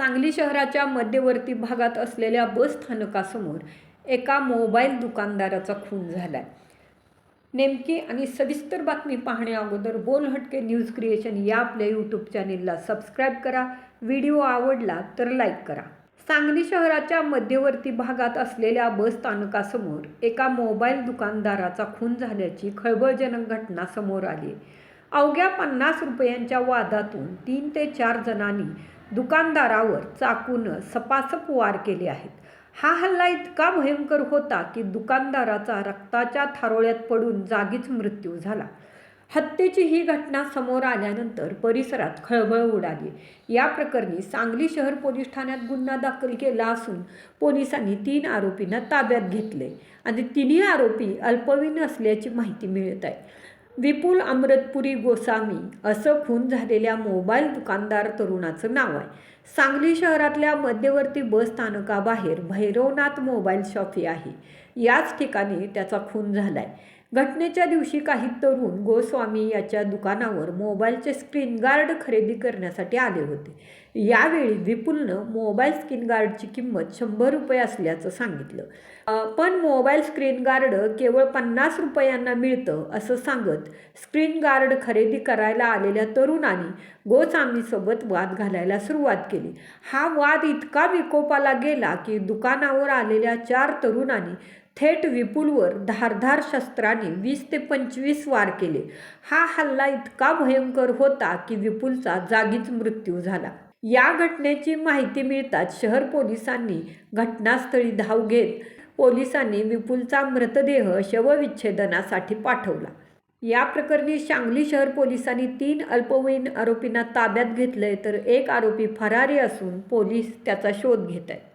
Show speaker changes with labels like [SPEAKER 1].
[SPEAKER 1] सांगली शहराच्या मध्यवर्ती भागात असलेल्या बस स्थानकासमोर एका मोबाईल दुकानदाराचा खून झाला नेमकी आणि सविस्तर बातमी पाहण्याअगोदर बोल हटके न्यूज क्रिएशन या आपल्या यूट्यूब चॅनेलला सबस्क्राईब करा. व्हिडिओ आवडला तर लाईक करा. सांगली शहराच्या मध्यवर्ती भागात असलेल्या बस स्थानकासमोर एका मोबाईल दुकानदाराचा खून झाल्याची खळबळजनक घटना समोर आली. अवघ्या पन्नास रुपयांच्या वादातून तीन ते चार जणांनी दुकानदारावर चाकून सपासप वार केले आहेत. हा हल्ला इतका भयंकर होता की दुकानदाराचा रक्ताच्या थारोळ्यात पडून जागीच मृत्यू झाला. हत्येची ही घटना समोर आल्यानंतर परिसरात खळबळ उडाली. या प्रकरणी सांगली शहर पोलीस ठाण्यात गुन्हा दाखल केला असून पोलिसांनी तीन आरोपींना ताब्यात घेतले आणि तिन्ही आरोपी अल्पवयीन असल्याची माहिती मिळत आहे. विपुल अमृतपुरी गोसामी असं खून झालेल्या मोबाईल दुकानदार तरुणाचं नाव आहे. सांगली शहरातल्या मध्यवर्ती बस स्थानकाबाहेर भैरवनाथ मोबाईल शॉपी आहे. याच ठिकाणी त्याचा खून झालाय. घटनेच्या दिवशी काही तरुण गोस्वामी याच्या दुकानावर मोबाईलचे स्क्रीन गार्ड खरेदी करण्यासाठी आले होते. यावेळी विपुलनं मोबाईल स्क्रीन गार्डची किंमत शंभर रुपये असल्याचं सांगितलं. पण मोबाईल स्क्रीन गार्ड केवळ पन्नास रुपयांना मिळतं असं सांगत स्क्रीन गार्ड खरेदी करायला आलेल्या तरुणाने गोस्वामीसोबत वाद घालायला सुरुवात केली. हा वाद इतका विकोपाला गेला की दुकानावर आलेल्या चार तरुणांनी थेट विपुलवर धारधार शस्त्राने वीस ते पंचवीस वार केले. हा हल्ला इतका भयंकर होता की विपुलचा जागीच मृत्यू झाला. या घटनेची माहिती मिळताच शहर पोलिसांनी घटनास्थळी धाव घेत पोलिसांनी विपुलचा मृतदेह शवविच्छेदनासाठी पाठवला. या प्रकरणी सांगली शहर पोलिसांनी तीन अल्पवयीन आरोपींना ताब्यात घेतलंय तर एक आरोपी फरारी असून पोलीस त्याचा शोध घेत आहेत